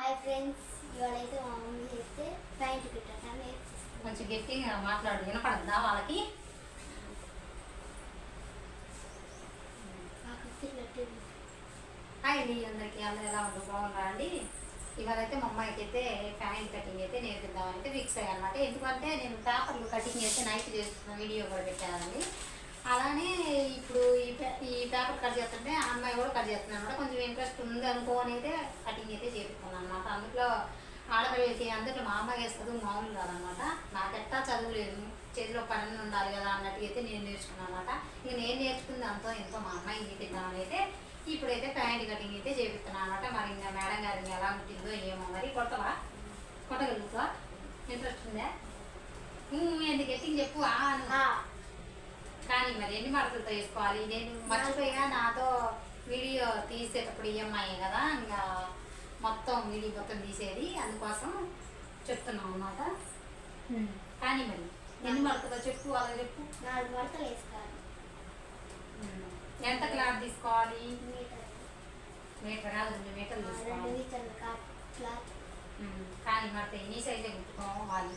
Hi friends ఇవాళైతే మా mummy చేస్తే pant నేర్పిస్తాను కొంచెం గట్టిగా మాట్లాడు వినపడద్దా వాళ్ళకి? హాయ్ అండి అందరికీ అందరూ ఎలా ఉందో బాగున్నారా అండి? ఇవాళైతే మా అమ్మాయికి అయితే ప్యాంట్ కటింగ్ అయితే నేర్పిద్దామని అయితే ఫిక్స్ అయ్యాను అనమాట ఎందుకంటే నేను పేపర్లు కటింగ్ చేస్తే నైట్ చేస్తున్న వీడియో కూడా పెట్టానండి. అలానే ఇప్పుడు ఈ పే- ఈ పేపర్ కట్ చేస్తుంటే ఆ అమ్మాయి కూడా కట్ చేస్తున్నాను అనమాట కొంచెం ఇంట్రెస్ట్ ఉంది అనుకోని అయితే కటింగ్ అయితే చేపిస్తున్నాను అనమాట అందులో ఆడపిల్లలకి అందులో మా అమ్మ వేస్తుంది మామూలు కాదనమాట నాకెట్టా చదువు లేదు. చేతిలో పని ఉండాలి కదా అన్నట్టు అయితే నేను నేర్చుకున్నాను అనమాట ఇక నేను నేర్చుకుంది అంతో ఎంతో మా అమ్మాయి చేపిద్దామని అయితే ఇప్పుడైతే ప్యాంట్ కటింగ్ అయితే చేపిస్తున్నాను అనమాట మరి ఇంకా మేడం గారిని ఎలా ఉంటుందో ఏమో మరి కొట్టవా? కొట్టగలుగుతావా? ఇంట్రెస్ట్ ఉందా? ఎందుకు? ఎత్తికి చెప్పు. ఆ కానీ మరి ఎన్ని మడతలతో వేసుకోవాలి? నేను మర్చిపోయినా నాతో వీడియో తీసేటప్పుడు ఈఎంఐ కదా ఇంకా మొత్తం వీడియో మొత్తం తీసేది. అందుకోసం చెప్తున్నాం అన్నమాట. కానీ మరి ఎన్ని మడతలో చెప్పు అలా చెప్పు. నాలుగు వరకలు వేసుకోవాలి. ఎంత క్లాత్ తీసుకోవాలి? మీటర్. కాదు రెండు మీటర్లు తీసుకోవాలి. కానీ మడత ఎన్ని సైజే కుట్టుకోవాలి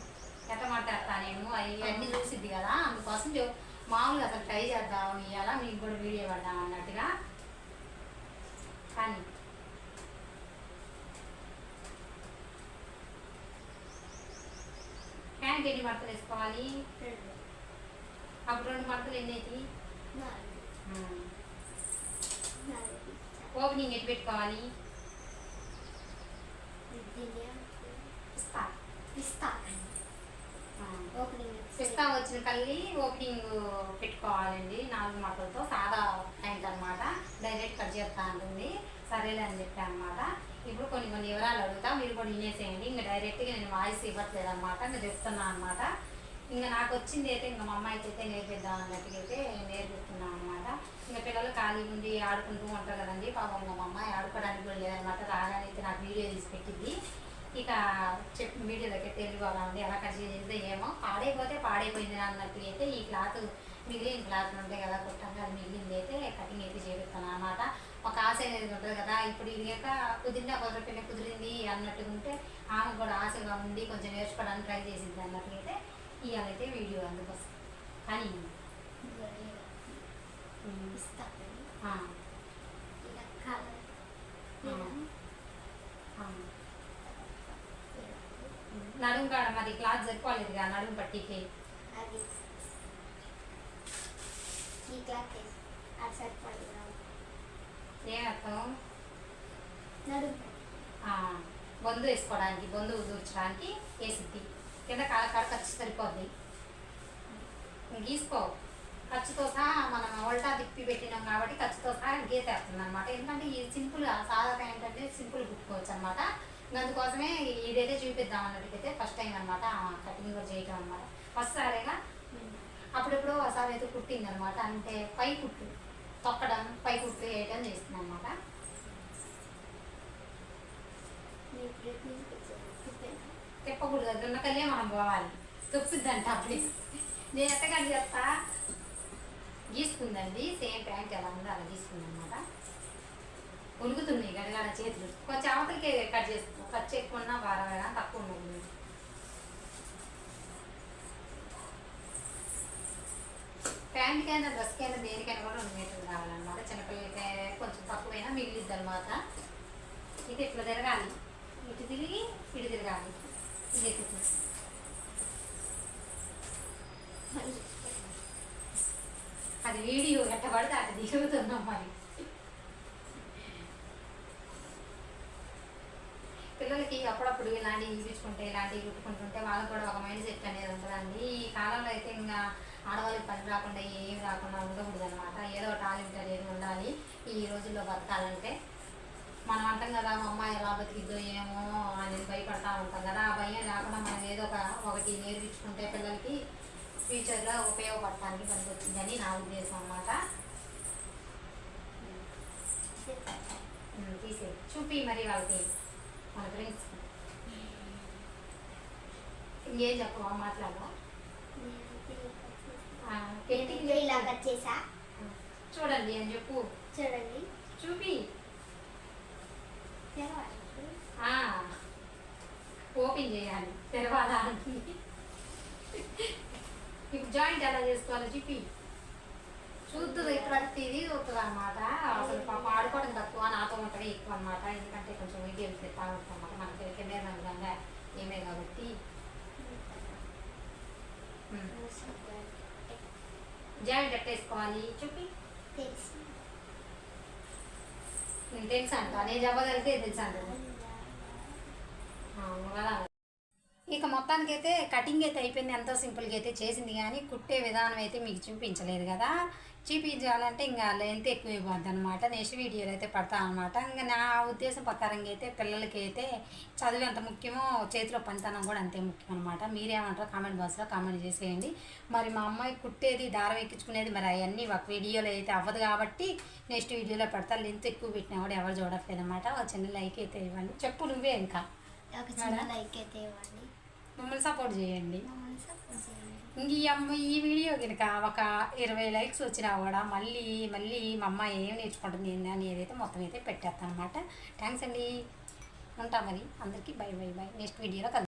ఎట్ట మాట్లాడతా నేను అవన్నీ చూసిద్ది కదా. అందుకోసం మామూలుగా అసలు ట్రై చేద్దాం ఇవాళ మీకు కూడా వీడియో పడదాం అన్నట్టుగా. కానీ హ్యాండ్ ఎన్ని మడతలు వేసుకోవాలి? అప్పుడు రెండు మడతలు ఎన్ని అయితే ఓపెనింగ్ ఎటు పెట్టుకోవాలి దీన్ని పిస్తా పిస్తా ఆ. ఓపెనింగ్ పిస్తా వచ్చిన కల్లి ఓపెనింగ్ పెట్టుకోవాలండి. నాలుగు మాటలతో సాదా ప్యాంట్ అనమాట డైరెక్ట్ కట్ చేస్తా ఉంటుంది సరేలే అని చెప్పాను అనమాట ఇప్పుడు కొన్ని కొన్ని వివరాలు అడుగుతా. మీరు కూడా వినేసేయండి. ఇంకా డైరెక్ట్గా నేను వాయిస్ ఇవ్వట్లేదు అనమాట ఇంకా చెప్తున్నాను అనమాట ఇంకా నాకు వచ్చింది అయితే ఇంకా మా అమ్మాయికి అయితే నేర్పిద్దాం అన్నట్టుగా అయితే నేర్పిస్తున్నాను అనమాట ఇంకా పిల్లలు ఖాళీ ఉండి ఆడుకుంటూ ఉంటారు కదండి. పాపం మా అమ్మాయి ఆడుకోవడానికి కూడా లేదనమాట రాగానే అయితే నాకు వీడియో తీసి పెట్టింది. ఇక చెప్పిన వీడియోలోకి అయితే వెళ్ళిపోవాలండి ఎలా కట్ చేసేది ఏమో పాడైపోతే పాడైపోయింది అన్నట్టు అయితే ఈ క్లాత్ మిగిలిన క్లాత్ ఉంటాయి కదా కుట్టంగా అది మిగిలింది అయితే కటింగ్ అయితే చేపిస్తాను అనమాట ఒక ఆశ అనేది ఉంటుంది కదా ఇప్పుడు ఇది యొక్క కుదిరినా కుదరకపోయినా కుదిరింది అన్నట్టుగా ఉంటే ఆమె కూడా ఆశగా ఉండి కొంచెం నేర్చుకోవడానికి ట్రై చేసింది అన్నట్టుగా అయితే ఇవాళైతే వీడియో అందుకోసం కానీ పిస్తా ఆ, ఇలా కలర్ ఆ. నడుము కాడ మరి క్లాత్ సరిపోలేదు కదా. నడుము పట్టికి. ఏమర్థం బొందు వేసుకోవడానికి బొందు దూర్చడానికి వేసిద్ది. కింద కాల కాడ ఖర్చు సరిపోద్ది. గీసుకో. ఖర్చుతో సహా మనం ఉల్టా తిప్పి పెట్టినాం కాబట్టి ఖర్చుతో సహా గీతేస్తుంది అనమాట ఎందుకంటే ఈ సింపుల్ ప్యాంట్ అంటే సింపుల్ కుట్టుకోవచ్చు అనమాట అందుకోసమే ఇదైతే చూపిద్దాం అన్నట్టుకైతే ఫస్ట్ టైం అనమాట కటింగ్ కూడా చేయటం అనమాట ఫస్ట్ సారేగా అప్పుడెప్పుడు ఒకసారి అయితే కుట్టింది అనమాట అంటే పై కుట్టు తొక్కడం పై కుట్టు వేయటం చేస్తుంది అనమాట తిప్పకూడదు అది ఉన్న కల్లే మనం పోవాలి. తొక్కుద్దంట అప్పుడే. నేను ఎట్టగా చెప్తా. గీసుకుందండి సేమ్ ప్యాంట్ ఎలా ఉందో అలా గీసుకుంది అనమాట ఉలుగుతున్నాయి గడగడ చేతులు. కొంచెం అవతలకి కట్ చేస్తాం ఖర్చు ఎక్కువ ఉన్నా బాగా తక్కువ ఉన్నది ప్యాంట్కైనా డ్రెస్కైనా దేనికైనా కూడా రెండు మీటర్లు కావాలన్నమాట. చిన్నపిల్లలకి కొంచెం తక్కువైనా మిగిలిద్ది అనమాట ఇది ఇట్లా తిరగాలి? ఇటు తిరిగి ఇటు తిరగాలి. ఇది ఎత్తు అది వీడియో ఎట్ట పడితే అటు దిగుతున్నాం మరి. పిల్లలకి అప్పుడప్పుడు ఇలాంటివి చూపించుకుంటే ఇలాంటివి కుట్టుకుంటుంటే వాళ్ళకి కూడా ఒక మైండ్ సెట్ అనేది ఉంటుందండి. ఈ కాలంలో అయితే ఇంకా ఆడవాళ్ళకి పని రాకుండా ఏం రాకుండా ఉండకూడదు అనమాట ఏదో టాలెంట్ అనేది ఉండాలి ఈ రోజుల్లో బతకాలంటే. మనం అంటాం కదా మా అమ్మాయి ఎలా బతికిద్దో ఏమో అనేది భయపడతా ఉంటాం కదా. ఆ భయం లేకుండా మనం ఏదో ఒక ఒకటి నేర్పించుకుంటే పిల్లలకి ఫ్యూచర్లో ఉపయోగపడటానికి పనికొచ్చిందని నా ఉద్దేశం అన్నమాట. తీసే చూపి మరి వాళ్ళకి. ఇంకేం చెప్పవా? మాట్లాడవా? ఆ, పెట్టి ఇలా కట్ చేసా. చూడండి అని చెప్పు. చూడండి. చూపి. ఓపెన్ చేయాలి. తెరవాలా ఇప్పుడు జాయింట్ ఎలా చేసుకోవాలో చెప్పి చూస్తుంది ఇక్కడ ఇది చూస్తుంది అనమాట అసలు పాప ఆడుకోవడం తక్కువ నాతో ఉంటది ఎక్కువ అనమాట ఎందుకంటే కొంచెం వీడియోలు పెడతా ఉంటాం అనమాట మనకి కెమెరా విధంగా ఏమే కాబట్టి. జాయింట్ తెలుసు. నీకు తెలుసు అంట? నేను చెప్పగలిగితే తెలుసు అంట అవును కదా. ఇక మొత్తానికి అయితే కటింగ్ అయితే అయిపోయింది ఎంతో సింపుల్గా అయితే చేసింది. కానీ కుట్టే విధానం అయితే మీకు చూపించలేదు కదా. చూపించాలంటే ఇంకా లెంత్ ఎక్కువ ఇవ్వద్దు అనమాట నెక్స్ట్ వీడియోలో అయితే పడతా అనమాట ఇంకా నా ఉద్దేశం ప్రకారంగా అయితే పిల్లలకి అయితే చదువు ఎంత ముఖ్యమో చేతిలో పనితనం కూడా అంతే ముఖ్యం అనమాట మీరేమంటారో కామెంట్ బాక్స్లో కామెంట్ చేసేయండి. మరి మా అమ్మాయి కుట్టేది దారం ఎక్కించుకునేది మరి అవన్నీ ఒక వీడియోలో అయితే అవ్వదు కాబట్టి నెక్స్ట్ వీడియోలో పెడతా. లెంత్ ఎక్కువ పెట్టినా కూడా ఎవరు చూడట్లేదు అనమాట ఒక చిన్న లైక్ అయితే ఇవ్వండి. చెప్పు నువ్వే ఇంకా. ఒక చిన్న లైక్ అయితే ఇవ్వండి. మమ్మల్ని సపోర్ట్ చేయండి. ఇంక ఈ అమ్మ ఈ వీడియో కనుక ఒక ఇరవై లైక్స్ వచ్చినా కూడా మళ్ళీ మళ్ళీ మా అమ్మ ఏం నేర్చుకుంటుంది అని ఏదైతే మొత్తం అయితే పెట్టేస్తాను అనమాట థ్యాంక్స్ అండి. ఉంటా మరి. అందరికీ బై బై బై నెక్స్ట్ వీడియోలో కలుద్దాం.